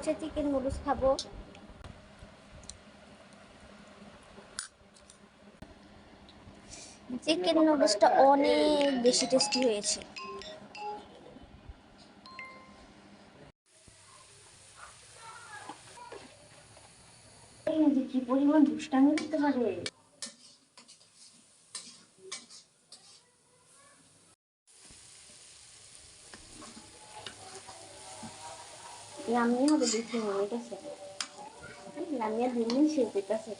হচ্ছে chicken noodles খাব। Chicken নুডলসটা অনেক বেশি টেস্টি হয়েছে। কি পরিমাণ দুষ্টামি করতে পারে? লামিয়া হবে দেখি মনে গেছে লামিয়া দিন দিন সে পেতেছে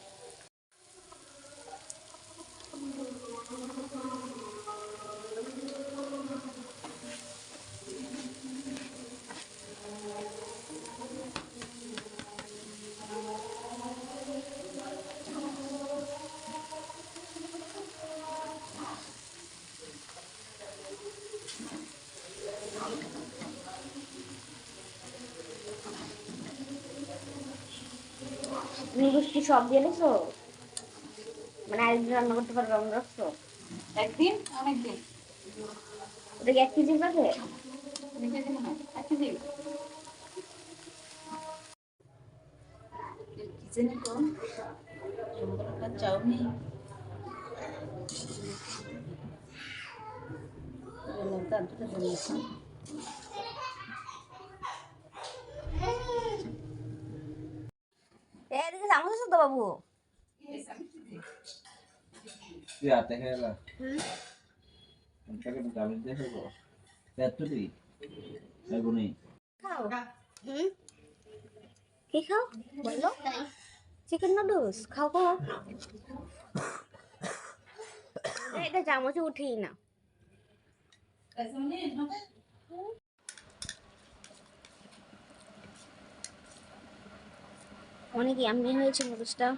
নুডলস কি সব দিয়ে নিছো মানে আরেকদিন রান্না করতে পারবে আমরা রাখছো? একদিন? অনেকদিন। ওটা কি এক কেজির না এক কেজি কিচেনে কম চাউমিন তার দুটো খাও। হুম? কি খাও? বলল চিকেন নুডলস খাও খাও এটা চামচে উঠেই না অনেক ইয়াম্মি হয়েছে নুডলসটা